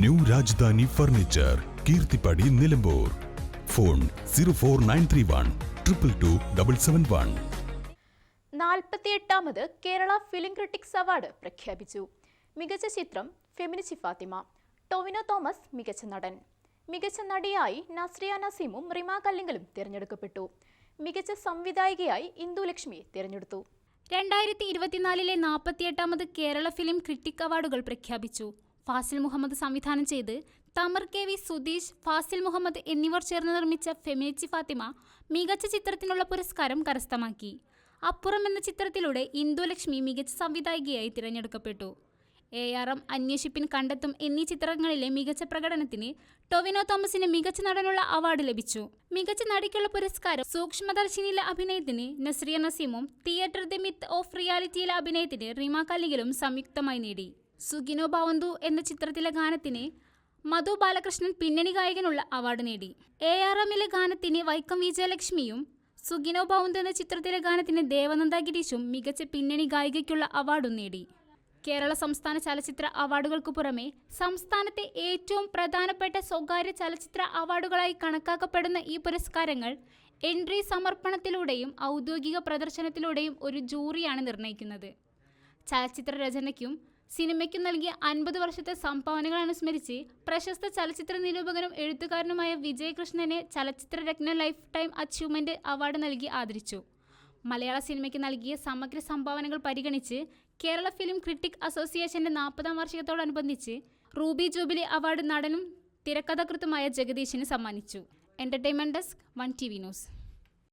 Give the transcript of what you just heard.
New Rajadhani furniture Keerthippadi Nilambur. Phone zero four nine three one triple two double seven one. നാൽപ്പത്തിയെട്ടാമത് Kerala film critics award പ്രഖ്യാപിച്ചു. മികച്ച ചിത്രം ഫെമിനിസി ഫാത്തിമ ടൊവിനോ തോമസ് മികച്ച നടൻ. മികച്ച നടിയായി നസ്രിയ നസീമും റിമ കല്ലിങ്കലും തിരഞ്ഞെടുക്കപ്പെട്ടു. മികച്ച സംവിധായികയായി ഇന്ദുലക്ഷ്മി തിരഞ്ഞെടുത്തു. രണ്ടായിരത്തി ഇരുപത്തിനാലിലെ നാൽപ്പത്തിയെട്ടാമത് കേരള ഫിലിം ക്രിട്ടിക് അവാർഡുകൾ പ്രഖ്യാപിച്ചു. ഫാസിൽ മുഹമ്മദ് സംവിധാനം ചെയ്ത് തമർ കെ വി സുധീഷ് ഫാസിൽ മുഹമ്മദ് എന്നിവർ ചേർന്ന് നിർമ്മിച്ച ഫെമിനിച്ചി ഫാത്തിമ മികച്ച ചിത്രത്തിനുള്ള പുരസ്കാരം കരസ്ഥമാക്കി. അപ്പുറം എന്ന ചിത്രത്തിലൂടെ ഇന്ദുലക്ഷ്മി മികച്ച സംവിധായികയായി തിരഞ്ഞെടുക്കപ്പെട്ടു. എ ആർ എം അന്വേഷിപ്പിൻ കണ്ടെത്തും എന്നീ ചിത്രങ്ങളിലെ മികച്ച പ്രകടനത്തിന് ടൊവിനോ തോമസിന് മികച്ച നടനുള്ള അവാർഡ് ലഭിച്ചു. മികച്ച നടിക്കുള്ള പുരസ്കാരം സൂക്ഷ്മദർശിനിയിലെ അഭിനയത്തിന് നസ്രിയ നസീമും തിയേറ്റർ ദി മിത്ത് ഓഫ് റിയാലിറ്റിയിലെ അഭിനയത്തിന് റിമ കലികലും സംയുക്തമായി നേടി. സുഗിനോ ഭവന്തു എന്ന ചിത്രത്തിലെ ഗാനത്തിന് മധു ബാലകൃഷ്ണൻ പിന്നണി ഗായകനുള്ള അവാർഡ് നേടി. എ ആർ എമ്മിലെ ഗാനത്തിന് വൈക്കം വിജയലക്ഷ്മിയും സുഗിനോ ഭവന്തു എന്ന ചിത്രത്തിലെ ഗാനത്തിന് ദേവനന്ദ ഗിരീഷും മികച്ച പിന്നണി ഗായികയ്ക്കുള്ള അവാർഡും നേടി. കേരള സംസ്ഥാന ചലച്ചിത്ര അവാർഡുകൾക്ക് പുറമെ സംസ്ഥാനത്തെ ഏറ്റവും പ്രധാനപ്പെട്ട സ്വകാര്യ ചലച്ചിത്ര അവാർഡുകളായി കണക്കാക്കപ്പെടുന്ന ഈ പുരസ്കാരങ്ങൾ എൻട്രി സമർപ്പണത്തിലൂടെയും ഔദ്യോഗിക പ്രദർശനത്തിലൂടെയും ഒരു ജൂറിയാണ് നിർണയിക്കുന്നത് ചലച്ചിത്ര രചനയ്ക്കും സിനിമയ്ക്കും നൽകിയ അൻപത് വർഷത്തെ സംഭാവനകൾ അനുസ്മരിച്ച് പ്രശസ്ത ചലച്ചിത്ര നിരൂപകനും എഴുത്തുകാരനുമായ വിജയകൃഷ്ണനെ Chalachitra Ratna life time achievement award നൽകി ആദരിച്ചു. മലയാള സിനിമയ്ക്ക് നൽകിയ സമഗ്ര സംഭാവനകൾ പരിഗണിച്ച് കേരള ഫിലിം ക്രിട്ടിക് അസോസിയേഷന്റെ നാൽപ്പതാം വാർഷികത്തോടനുബന്ധിച്ച് റൂബി ജൂബിലി അവാർഡ് നടനും തിരക്കഥാകൃത്തുമായ ജഗദീഷിന് സമ്മാനിച്ചു. Entertainment desk one T V news.